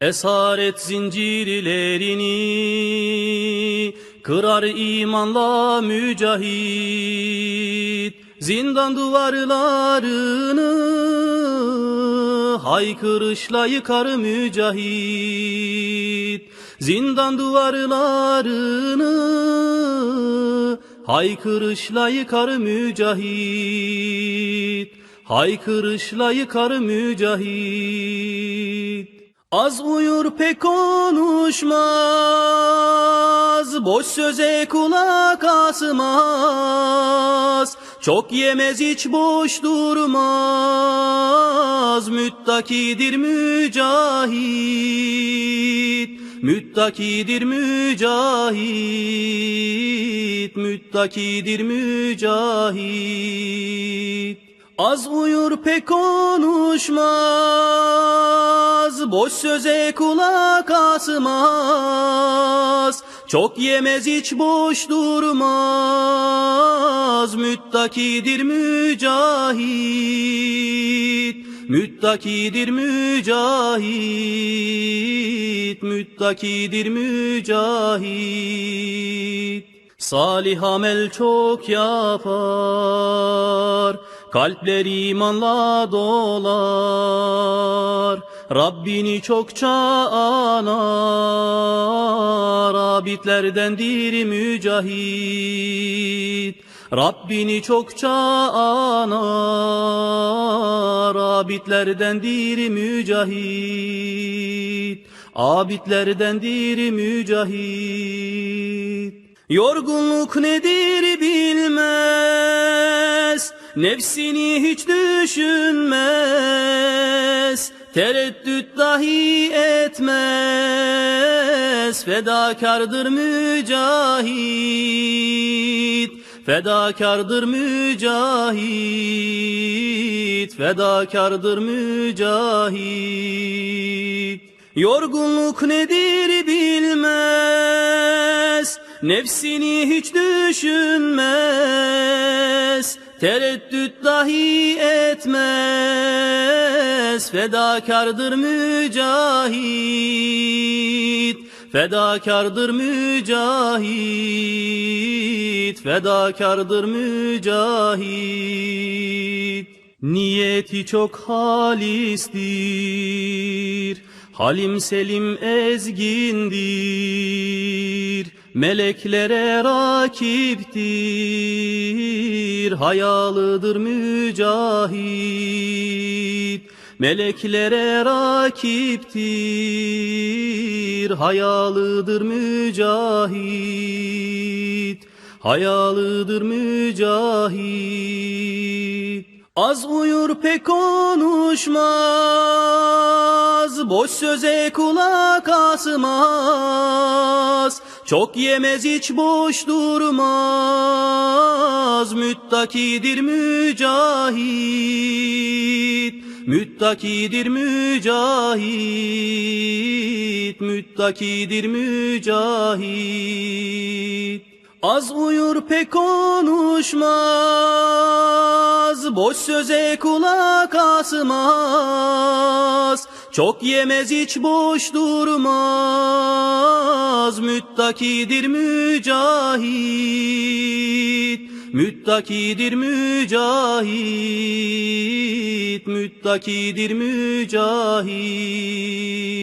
Esaret zincirlerini kırar imanla mücahit. Zindan duvarlarını haykırışla yıkar mücahit. Zindan duvarlarını haykırışla yıkar mücahit. Haykırışla yıkar mücahit Az uyur pek konuşmaz, boş söze kulak asmaz. Çok yemez hiç boş durmaz, müttakidir mücahit. Müttakidir mücahit, müttakidir mücahit. Az uyur pek konuşmaz, boş söze kulak asmaz. Çok yemez hiç boş durmaz, müttakidir mücahit. Müttakidir mücahit, müttakidir mücahit. Salih amel çok yapar, kalpler imanla dolar. Rabbini çokça anar, abidlerdendir mücahit. Rabbini çokça anar, abidlerdendir mücahit. Abidlerdendir mücahit. Yorgunluk nedir bilmez, nefsini hiç düşünmez, tereddüt dahi etmez, fedakardır mücahit, fedakardır mücahit, fedakardır mücahit. Yorgunluk nedir bilmez, Nefsini hiç düşünmez, tereddüt dahi etmez, fedakardır mücahit, fedakardır mücahit, fedakardır mücahit. Niyeti çok halistir, halim selim ezgindir. Meleklere rakiptir, hayalıdır mücahit. Meleklere rakiptir, hayalıdır mücahit. Hayalıdır mücahit. Az uyur pek konuşmaz, boş söze kulak asmaz. Çok yemez hiç boş durmaz, müttakidir mücahit. Müttakidir mücahit, müttakidir mücahit. Az uyur pek konuşmaz, boş söze kulak asmaz. Çok yemez hiç boş durmaz, müttakidir mücahit. Müttakidir mücahit, müttakidir mücahit.